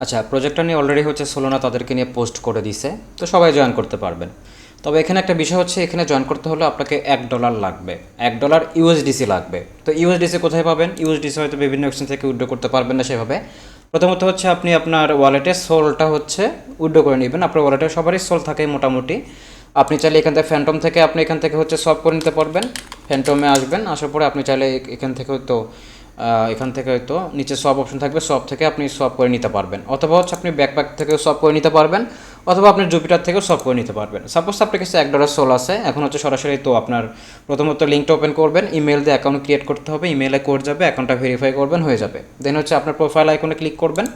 আচ্ছা প্রজেক্টটা নিয়ে অলরেডি হচ্ছে সোলোনা তাদেরকে নিয়ে পোস্ট করে দিছে তো সবাই জয়েন করতে পারবেন। তবে এখানে একটা বিষয় হচ্ছে এখানে জয়েন করতে হলে আপনাকে এক ডলার লাগবে। এক ডলার ইউএসডিসি লাগবে। তো ইউএসডিসি কোথায় পাবেন? ইউএসডিসি হয়তো বিভিন্ন এক্সচেঞ্জ থেকে উইড্রো করতে পারবেন না সেভাবে। প্রথমত হচ্ছে আপনি আপনার ওয়ালেটে সোলটা হচ্ছে উইড্রো করে নেবেন। আপনার ওয়ালেটে সবারই সোল থাকে মোটামুটি। আপনি চাইলে এখান থেকে ফ্যান্টম থেকে আপনি এখান থেকে হচ্ছে সব করে নিতে পারবেন। ফ্যান্টমে আসবেন আসার পরে আপনি চাইলে এখান থেকে আহ, এখান থেকে হয়তো নিচে সব অপশন থাকবে সব থেকে আপনি সব করে নিতে পারবেন। অথবা হচ্ছে আপনি ব্যাকপ্যাক থেকেও সব করে নিতে পারবেন, অথবা আপনি জুপিটার থেকেও সব করে নিতে পারবেন। সাপোজ আপনার কাছে এক ডলার সোল আছে, এখন হচ্ছে সরাসরি তো আপনার প্রথমত লিঙ্কটা ওপেন করবেন ইমেল দিয়ে অ্যাকাউন্ট ক্রিয়েট করতে হবে ইমেলে কোড যাবে অ্যাকাউন্টটা ভেরিফাই করবেন, হয়ে যাবে। দেন হচ্ছে আপনার প্রোফাইল আইকনে ক্লিক করবেন।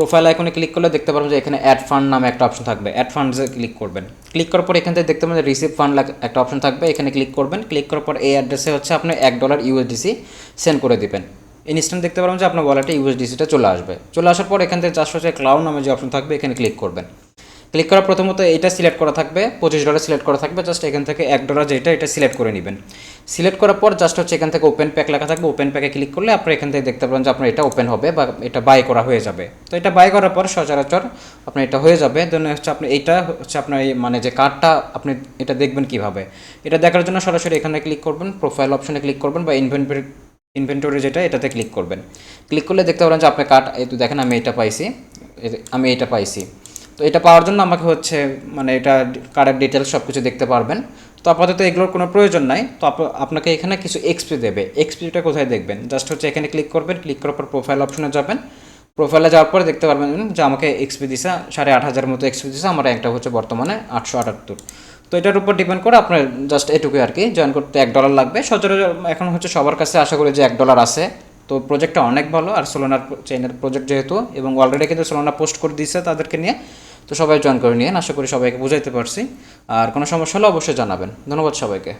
প্রোফাইল আইকনে ক্লিক করলে দেখতে পারবেন যে এখানে অ্যাড ফান্ড নামে একটা অপশন থাকবে। অ্যাড ফান্ডসে ক্লিক করবেন। ক্লিক করার পর এখান থেকে দেখতে পাবেন রিসিভ ফান্ড একটা অপশন থাকবে। এখানে ক্লিক করবেন। ক্লিক করার পর এই অ্যাড্রেসে হচ্ছে আপনি এক ডলার ইউএসডিসি সেন্ড করে দিবেন। ইনস্ট্যান্ট দেখতে পারবেন যে আপনার ওয়ালেটে ইউএসডিসিটা চলে আসবে। চলে আসার পর এখান থেকে চারশো হচ্ছে ক্লাউড নামে যে অপশন থাকবে, এখানে ক্লিক করবেন। ক্লিক করা প্রথমত এটা সিলেক্ট করা থাকবে, পঁচিশ ডলার সিলেক্ট করা থাকবে জাস্ট এখান থেকে এক ডলার যেটা, এটা সিলেক্ট করে নেবেন। সিলেক্ট করার পর জাস্ট হচ্ছে এখান থেকে ওপেন প্যাক লেখা থাকবে ওপেন প্যাকে ক্লিক করলে আপনি এখান থেকে দেখতে পাবেন যে আপনার এটা ওপেন হবে বা এটা বাই করা হয়ে যাবে। তো এটা বাই করার পর সচরাচর আপনার এটা হয়ে যাবে। দেন হচ্ছে আপনি এইটা হচ্ছে আপনার এই মানে যে কার্ডটা আপনি এটা দেখবেন কীভাবে। এটা দেখার জন্য সরাসরি এখানে ক্লিক করবেন প্রোফাইল অপশনে ক্লিক করবেন বা ইনভেন্টরি ইনভেন্টরি যেটা, এটাতে ক্লিক করবেন। ক্লিক করলে দেখতে পাবেন যে আপনার কার্ড এই তো দেখেন আমি এটা পাইছি আমি এটা পাইছি। তো এটা পাওয়ার জন্য আমাকে হচ্ছে মানে এটা কার্ডের ডিটেলস সব কিছু দেখতে পারবেন। তো আপাতত এগুলোর কোনো প্রয়োজন নাই। তো আপ- আপনাকে এখানে কিছু এক্সপি দেবে। এক্সপিটা কোথায় দেখবেন? জাস্ট হচ্ছে এখানে ক্লিক করবেন। ক্লিক করার পর প্রোফাইল অপশনে যাবেন। প্রোফাইলে যাওয়ার পরে দেখতে পারবেন যে আমাকে এক্সপি দিছে, সাড়ে আট হাজার মতো এক্সপি দিছে। আমার একটা হচ্ছে বর্তমানে আটশো আটাত্তর। তো এটার উপর ডিপেন্ড করে আপনার জাস্ট এটুকুই আর কি। জয়েন করতে এক ডলার লাগবে। সচরাচর এখন হচ্ছে সবার কাছে আশা করি যে এক ডলার আছে। তো প্রজেক্টটা অনেক ভালো। আর সোলোনার চেইনের প্রজেক্ট যেহেতু এবং অলরেডি কিন্তু সোলোনা পোস্ট করে দিচ্ছে তাদেরকে নিয়ে। তো সবাই জয়েন করে নিয়ে আশা করি সবাইকে বুঝাইতে পারছি। আর কোনো সমস্যা হলে অবশ্যই জানাবেন। ধন্যবাদ সবাইকে।